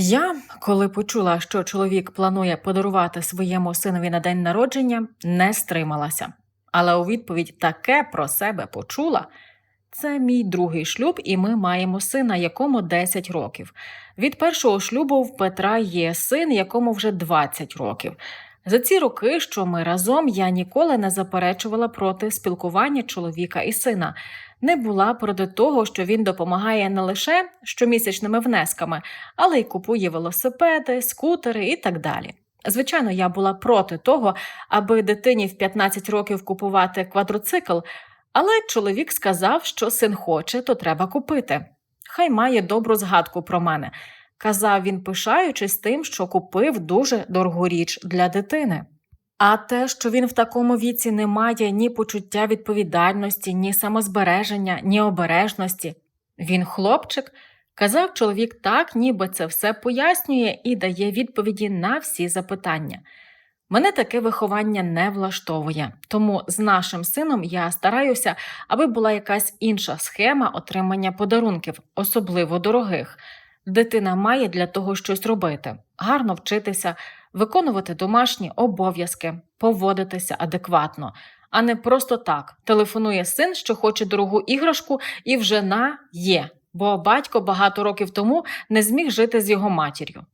Я, коли почула, що чоловік планує подарувати своєму синові на день народження, не стрималася. Але у відповідь таке про себе почула. Це мій другий шлюб, і ми маємо сина, якому 10 років. Від першого шлюбу в Петра є син, якому вже 20 років. За ці роки, що ми разом, я ніколи не заперечувала проти спілкування чоловіка і сина. Не була проти того, що він допомагає не лише щомісячними внесками, але й купує велосипеди, скутери і так далі. Звичайно, я була проти того, аби дитині в 15 років купувати квадроцикл, але чоловік сказав, що син хоче, то треба купити. Хай має добру згадку про мене. Казав він, пишаючись тим, що купив дуже дорогу річ для дитини. А те, що він в такому віці не має ні почуття відповідальності, ні самозбереження, ні обережності. Він хлопчик, казав чоловік так, ніби це все пояснює і дає відповіді на всі запитання. Мене таке виховання не влаштовує, тому з нашим сином я стараюся, аби була якась інша схема отримання подарунків, особливо дорогих. Дитина має для того щось робити, гарно вчитися, виконувати домашні обов'язки, поводитися адекватно, а не просто так. Телефонує син, що хоче дорогу іграшку, і вже на є, бо батько багато років тому не зміг жити з його матір'ю.